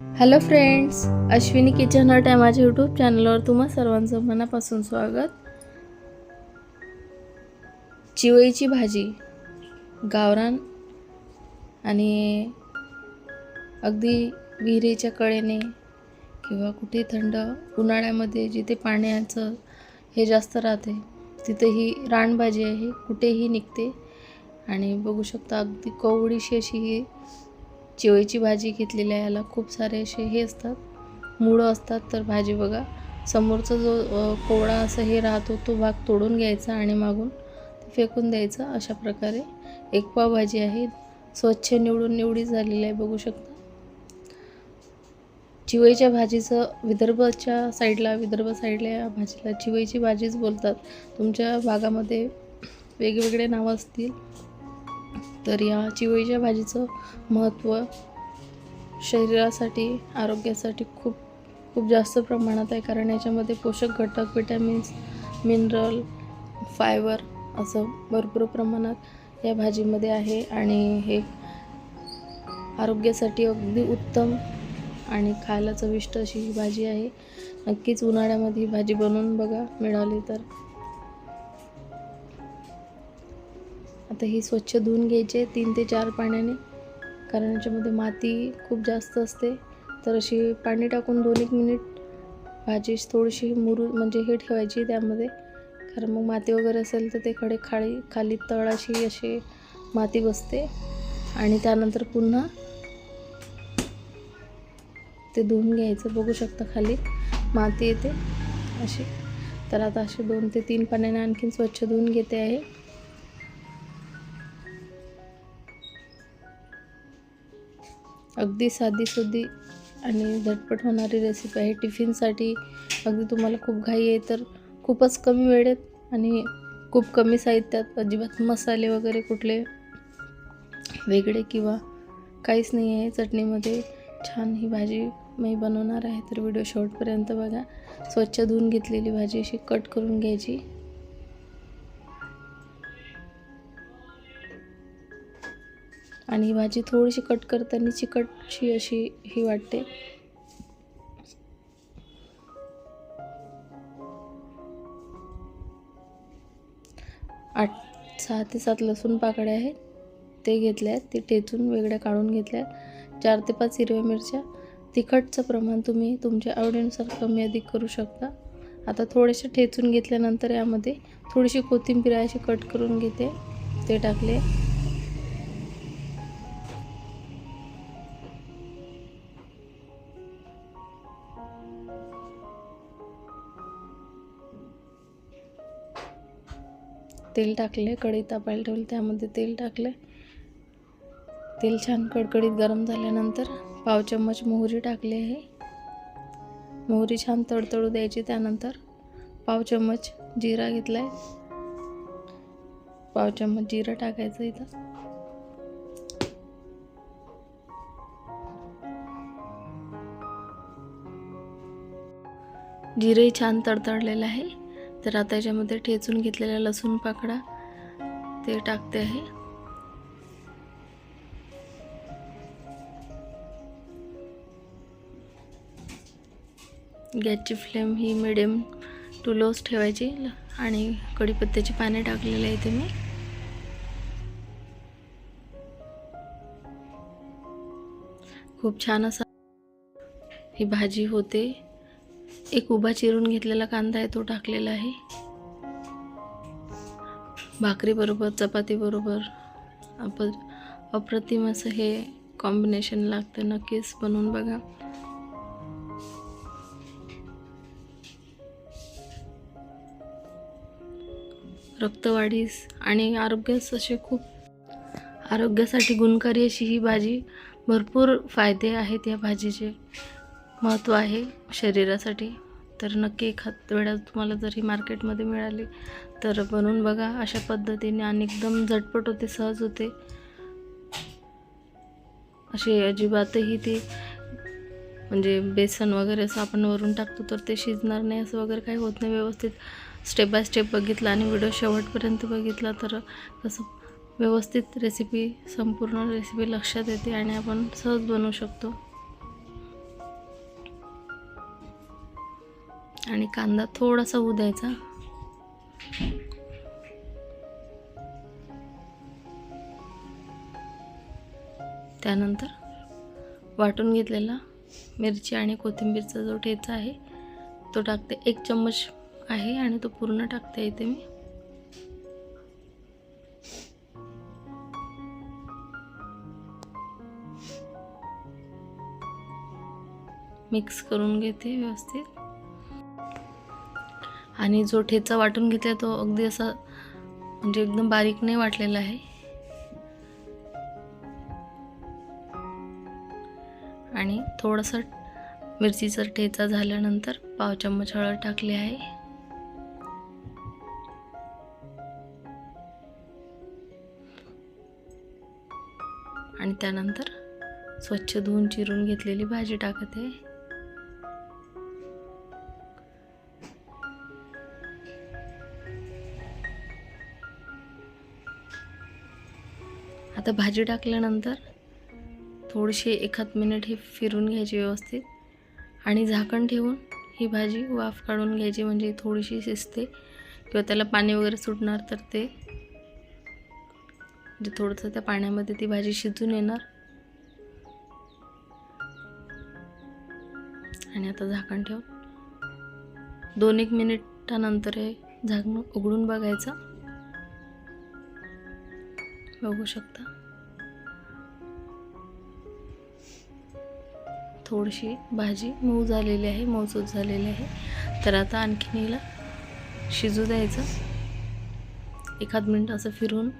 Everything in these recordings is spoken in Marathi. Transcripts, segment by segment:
Hello friends Ashwini kitchen hut या माझ्या यूट्यूब चॅनलवर तुम्हा सर्वांचं मनापासून स्वागत. चिवळीची भाजी गावरान आणि अगदी विहिरीच्या कडेने किंवा कुठे थंड उन्हाळ्यामध्ये जिथे पाण्याचं हे जास्त राहते तिथे ही रानभाजी आहे कुठेही निघते. आणि बघू शकता अगदी कोवळीशी अशी ही चिवळीची भाजी घेतलेली आहे याला खूप सारे असे हे असतात. मुळं असतात तर भाजी बघा. समोरचा जो कोवळा असं हे राहतो तो भाग तोडून घ्यायचा आणि मागून फेकून द्यायचा. अशा प्रकारे एक पाव भाजी आहे. स्वच्छ निवडून निवडी झालेली आहे बघू शकता. चिवईच्या भाजीचं विदर्भच्या साईडला विदर्भ साईडला या भाजीला चिवईची भाजीच बोलतात. तुमच्या भागामध्ये वेगवेगळे नावं असतील. तर या चिवळीच्या भाजीचं महत्त्व शरीरासाठी आरोग्यासाठी खूप खूप जास्त प्रमाणात आहे. कारण याच्यामध्ये पोषक घटक विटॅमिन्स मिनरल फायबर असं भरपूर प्रमाणात या भाजीमध्ये आहे. आणि हे आरोग्यासाठी अगदी उत्तम आणि खायला चविष्ट अशी ही भाजी आहे. नक्कीच उन्हाळ्यामध्ये ही भाजी बनवून बघा मिळाली तर. आता ही स्वच्छ धुवून घ्यायचे तीन ते चार पाण्याने. कारण याच्यामध्ये माती खूप जास्त असते. तर अशी पाणी टाकून दोन एक मिनिट भाजी थोडीशी मुरू म्हणजे हे ठेवायची त्यामध्ये. कारण मग माती वगैरे असेल तर ते खडे खाली खाली तळाशी अशी माती बसते. आणि त्यानंतर पुन्हा ते धुवून घ्यायचं. बघू शकता खाली माती येते अशी. तर आता असे दोन ते तीन पाण्याने आणखीन स्वच्छ धुवून घेते आहे. अगदी साधी सुधी आणि झटपट होणारी रेसिपी आहे. टिफिनसाठी अगदी तुम्हाला खूप घाई आहे तर खूपच कमी वेळेत आणि खूप कमी साहित्यात अजिबात मसाले वगैरे कुठले वेगळे किंवा काहीच नाही आहे. चटणीमध्ये छान ही भाजी मी बनवणार आहे तर व्हिडिओ शॉर्टपर्यंत बघा. स्वच्छ धुवून घेतलेली भाजी अशी कट करून घ्यायची. आणि भाजी थोडीशी कट करताना चिकटशी अशी ही वाटते. आठ सहा ते सात लसूण पाकळ्या आहेत. ते घेतले आहेत ते ठेचून वेगळ्या काढून घेतल्या आहेत चार ते पाच हिरव्या मिरच्या. तिखटचं प्रमाण तुम्ही तुमच्या आवडीनुसार कमी अधिक करू शकता. आता थोडेसे ठेचून घेतल्यानंतर यामध्ये थोडीशी कोथिंबीर अशी कट करून घेते. ते टाकले. तेल टाकले कढई तापायला ठेवली त्यामध्ये तेल टाकले तेल छान कडकडीत गरम झाल्यानंतर पाव चम्मच मोहरी टाकली आहे. मोहरी छान तडतडू द्यायची त्यानंतर पाव चम्मच जिरा घेतला आहे पाव चम्मच जिरं टाकायचं इथं. जिरंही छान तडतडलेलं आहे. तर आता याच्यामध्ये ठेचून घेतलेला लसूण पाकडा ते टाकते आहे. गॅसची फ्लेम ही मिडियम टू लोच ठेवायची आणि कढीपत्त्याची पाने टाकलेले आहे इथे मी. खूप छान असा ही भाजी होते. एक उभा चिरून घेतलेला कांदा आहे तो टाकलेला आहे. भाकरीबरोबर चपातीबरोबर आपण अप्रतिम असं हे कॉम्बिनेशन लागतं. नक्कीच बनवून बघा. रक्तवाढीस आणि आरोग्यास असे खूप आरोग्यासाठी गुणकारी अशी ही भाजी भरपूर फायदे आहेत या भाजीचे. महत्त्व आहे शरीरासाठी. तर नक्की एखाद वेळा तुम्हाला जर ही मार्केटमध्ये मिळाली तर बनवून बघा. अशा पद्धतीने आणि एकदम झटपट होते सहज होते. असे अजिबातही ते म्हणजे बेसन वगैरे असं आपण वरून टाकतो तर ते शिजणार नाही असं वगैरे काही होत नाही व्यवस्थित. स्टेप बाय स्टेप बघितला आणि व्हिडिओ शेवटपर्यंत बघितला तर कसं व्यवस्थित रेसिपी संपूर्ण रेसिपी लक्षात येते आणि आपण सहज बनवू शकतो. आणि कांदा थोडासा होऊ द्यायचा त्यानंतर वाटून घेतलेला मिरची आणि कोथिंबीरचा जो ठेचा आहे तो टाकते. एक चम्मच आहे आणि तो पूर्ण टाकते इथे मी. मिक्स करून घेते व्यवस्थित. आणि जो ठेचा वाटून घेतला तो अगदी असा म्हणजे एकदम बारीक नाही वाटलेला आहे. आणि थोडंसं मिरचीचा ठेचा झाल्यानंतर पाव चम्मच हळद टाकली आहे. आणि त्यानंतर स्वच्छ धुवून चिरून घेतलेली भाजी टाकत. आहे आता भाजी टाकल्यानंतर थोडीशी एखाद मिनिट ही फिरून घ्यायची व्यवस्थित. आणि झाकण ठेवून ही भाजी वाफ काढून घ्यायची म्हणजे थोडीशी शिजते. किंवा त्याला पाणी वगैरे सुटणार तर ते. म्हणजे थोडंसं त्या पाण्यामध्ये ती भाजी शिजून येणार. आणि आता झाकण ठेवून दोन एक मिनिटानंतर हे झाकण उघडून बघायचं. बघू शकता. थोडीशी भाजी मऊ झालेली आहे मऊसूत झालेली आहे. तर आता आणखीन हिला शिजू द्यायचं. एखाद मिनिट असं फिरून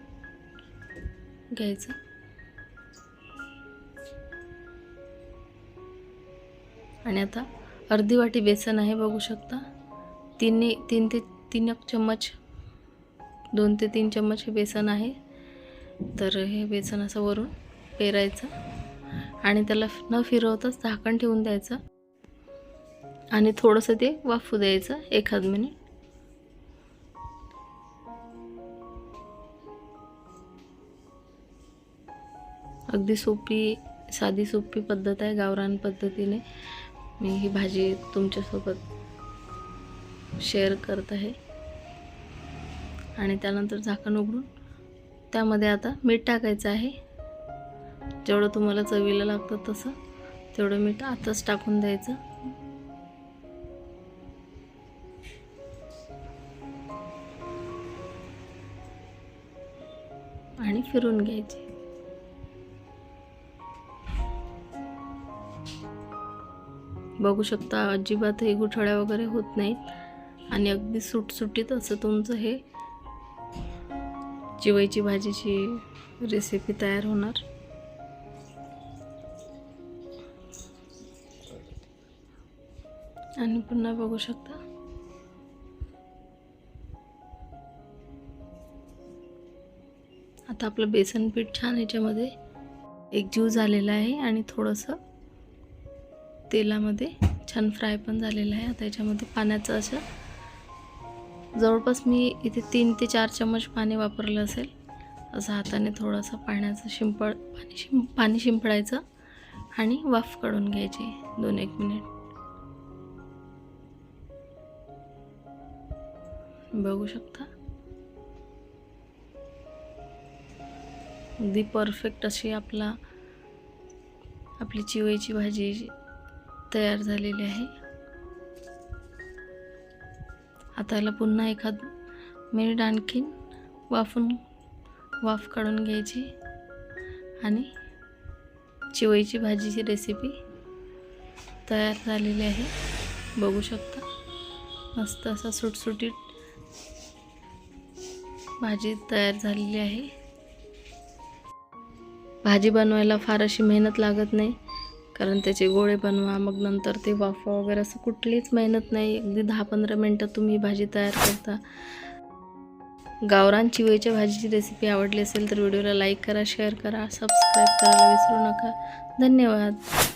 घ्यायचं. आणि आता अर्धी वाटी बेसन आहे बघू शकता. तीन तीन ते तीन एक चम्मच दोन ते तीन चम्मच हे बेसन आहे. तर हे बेसन असं वरून पेरायचं. आणि त्याला न फिरवताच झाकण ठेवून द्यायचं. आणि थोडंसं ते वाफू द्यायचं एखाद मिनिट. अगदी सोपी साधी सोपी पद्धत आहे गावरान पद्धतीने. मी ही भाजी तुमच्यासोबत शेअर करत आहे. आणि त्यानंतर झाकण उघडून त्यामध्ये आता मीठ टाकायचं आहे. जेवढं तुम्हाला चवीला लागतं तसं तेवढं मीठ आताच टाकून द्यायचं. आणि फिरून घ्यायची. बघू शकता अजिबात हे गुठळ्या वगैरे होत नाहीत आणि अगदी सुटसुटीत असं तुमचं हे चिवईची भाजीची रेसिपी तयार होणार. आणि पुन्हा बघू शकता. आता आपलं बेसन पीठ छान याच्यामध्ये एकजीव झालेला आहे आणि थोडंसं तेलामध्ये छान फ्राय पण झालेलं आहे. आता याच्यामध्ये पाण्याचं असं जवळपास मी इथे तीन ते चार चम्मच पाणी वापरलं असेल. असं हाताने थोडंसं पाण्याचं शिंपड पाणी शिं पाणी शिंपडायचं आणि वाफ काढून घ्यायची दोन एक मिनिट. बघू शकता? अगदी परफेक्ट अशी आपला आपली चिवईची भाजी तयार झालेली आहे. आता पुन्हा एखाद मिनिट आणखीन वाफून वाफ काढून घ्यायची आणि चिवईची भाजीची रेसिपी तयार झालेली आहे. बघू शकता मस्त असा सुटसुटीत भाजी तयार झालेली आहे. भाजी बनवायला फार अशी मेहनत लागत नाही. कारण त्याचे गोळे बनवा मग नंतर ते वाफवा वगैरे असं कुठलीच मेहनत नाही. अगदी दहा पंधरा मिनटं तुम्ही भाजी तयार करता. गावरान चिवईच्या भाजीची रेसिपी आवडली असेल तर व्हिडिओला लाईक करा शेअर करा सबस्क्राईब करायला विसरू नका. धन्यवाद.